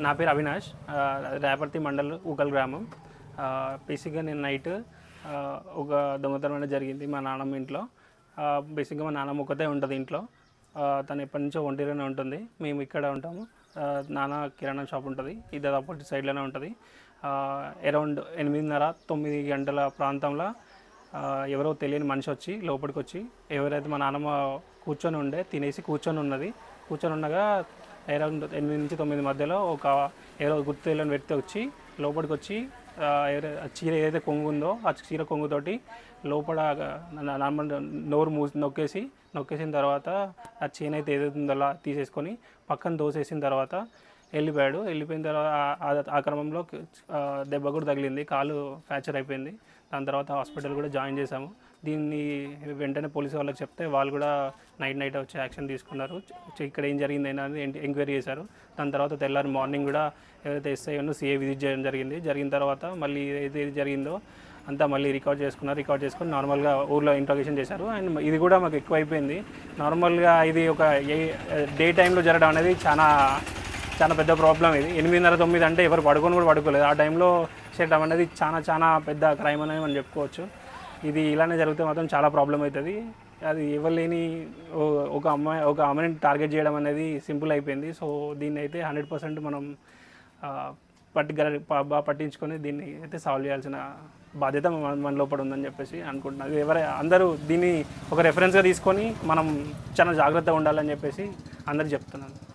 నా పేరు అవినాష్. ఆ, రేపర్తి మండల్ ఉగల్ గ్రామం. బేసిక్గా నేను నైట్ ఒక దొంగతనం అనేది జరిగింది మా నాన్నమ్మ ఇంట్లో. బేసిక్గా మా నాన్నమ్మ ఒకతే ఉంటుంది ఇంట్లో. తను ఎప్పటి నుంచో ఒంటరిగానే ఉంటుంది. మేము ఇక్కడ ఉంటాము. నాన్న కిరాణా షాప్ ఉంటుంది. ఇది అప్పటి సైడ్లోనే ఉంటుంది. అరౌండ్ ఎనిమిదిన్నర తొమ్మిది గంటల ప్రాంతంలో ఎవరో తెలియని మనిషి వచ్చి లోపలికి వచ్చి ఎవరైతే మా నాన్నమ్మ కూర్చొని ఉండే తినేసి కూర్చొని ఉన్నది. కూర్చొని ఉండగా అరౌండ్ ఎనిమిది నుంచి తొమ్మిది మధ్యలో ఒక ఎవరో గుర్తు తెలియని వ్యక్తి వచ్చి లోపలికి వచ్చి ఆ చీర ఏదైతే కొంగు ఉందో ఆ చీర కొంగుతోటి లోపల నా- నార్మల్ నోరు మూసి నొక్కేసి నొక్కేసిన తర్వాత ఆ చీన అయితే ఏదైతే ఉందో అలా తీసేసుకొని పక్కన దోసేసిన తర్వాత వెళ్ళిపోయాడు. వెళ్ళిపోయిన తర్వాత ఆ- క్రమంలో దెబ్బ కూడా తగిలింది. కాలు ఫ్రాక్చర్ అయిపోయింది. దాని తర్వాత హాస్పిటల్ కూడా జాయిన్ చేశాము. దీన్ని వెంటనే పోలీసు వాళ్ళకి చెప్తే వాళ్ళు కూడా నైట్ నైట్ వచ్చి యాక్షన్ తీసుకున్నారు. ఇక్కడ ఏం జరిగింది అనేది ఎంక్వైరీ చేశారు. దాని తర్వాత తెల్లారి మార్నింగ్ కూడా ఏదైతే ఎస్ఐ ఉన్నో సీఏ విజిట్ చేయడం జరిగింది. జరిగిన తర్వాత మళ్ళీ ఏదైతే జరిగిందో అంతా మళ్ళీ రికార్డ్ చేసుకున్నారు. రికార్డ్ చేసుకుని నార్మల్గా ఊర్లో ఇంట్రోగేషన్ చేశారు. అండ్ ఇది కూడా మాకు ఎక్కువ అయిపోయింది నార్మల్గా ఇది ఒక డే టైంలో జరగడం అనేది చాలా చాలా పెద్ద ప్రాబ్లం ఇది. ఎనిమిదిన్నర తొమ్మిది అంటే ఎవరు పడుకొని కూడా పడుకోలేదు. ఆ టైంలో చేయడం అనేది చాలా చాలా పెద్ద క్రైమ్ అనేది మనం చెప్పుకోవచ్చు. ఇది ఇలానే జరిగితే మాత్రం చాలా ప్రాబ్లం అవుతుంది. అది ఎవరు లేని ఓ- ఒక అమ్మాయి ఒక అమ్మాయిని టార్గెట్ చేయడం అనేది సింపుల్ అయిపోయింది. సో దీన్ని అయితే హండ్రెడ్ పర్సెంట్ మనం ఆ, బాగా పట్టించుకొని దీన్ని అయితే సాల్వ్ చేయాల్సిన బాధ్యత మన మన లోపల ఉందని చెప్పేసి అనుకుంటున్నాను. ఎవరు అందరూ దీన్ని ఒక రెఫరెన్స్గా తీసుకొని మనం చాలా జాగ్రత్తగా ఉండాలని చెప్పేసి అందరు చెప్తున్నాను.